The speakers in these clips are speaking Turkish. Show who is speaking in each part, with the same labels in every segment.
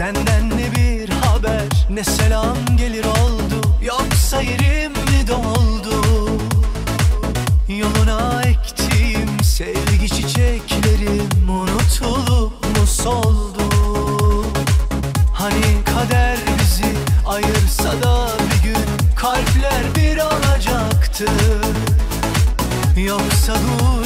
Speaker 1: Senden ne bir haber ne selam gelir oldu. Yoksa yerim mi doldu? Yoluna ektiğim sevgi çiçeklerim Unutulup mu soldu? Hani kader bizi ayırsa da bir gün Kalpler bir olacaktı. Yoksa dur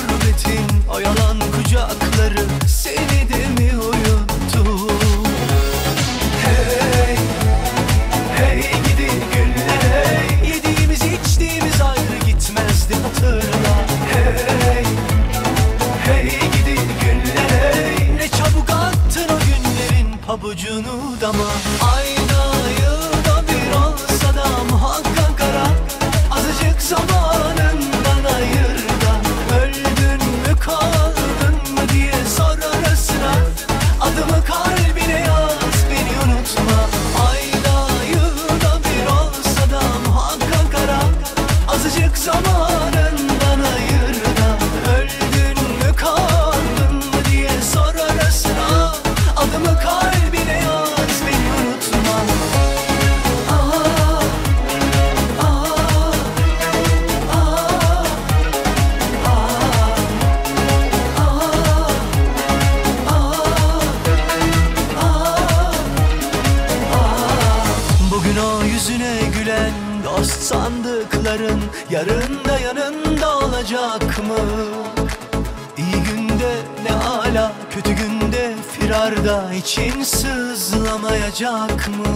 Speaker 1: pabucunu dama. Ayda yılda bir olsa da muhakkak ara. Azıcık zamanından ayır da. Öldün mü kaldın mı diye sor arasına. Adımı kalbine yaz beni unutma. Ayda yılda bir olsa da muhakkak ara. Azıcık zamanından Bugün o yüzüne gülen dost sandıkların Yarın da yanında olacak mı? İyi günde ne ala kötü günde firarda için sızlamayacak mı?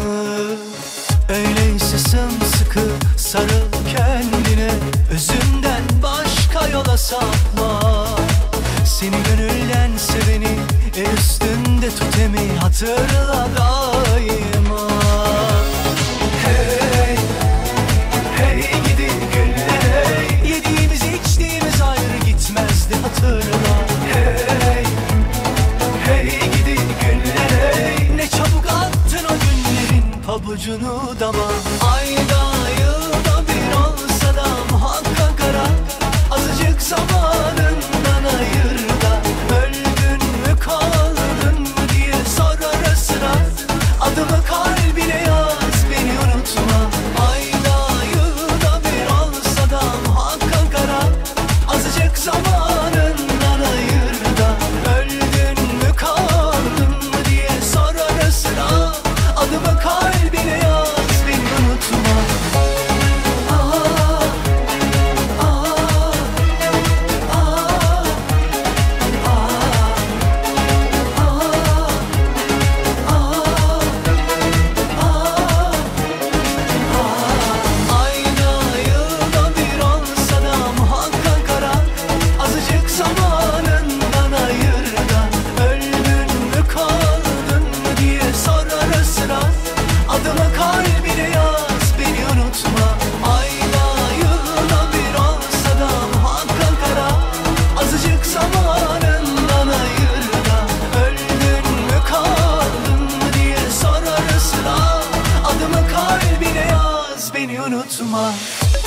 Speaker 1: Öyleyse sımsıkı sarıl kendine Özünden başka yola sapma Seni gönülden seveni el üstünde tut emi hatırla daima hey gidi günler hey Ne çabuk attın o günlerin pabucunu dama. Ayda sor ara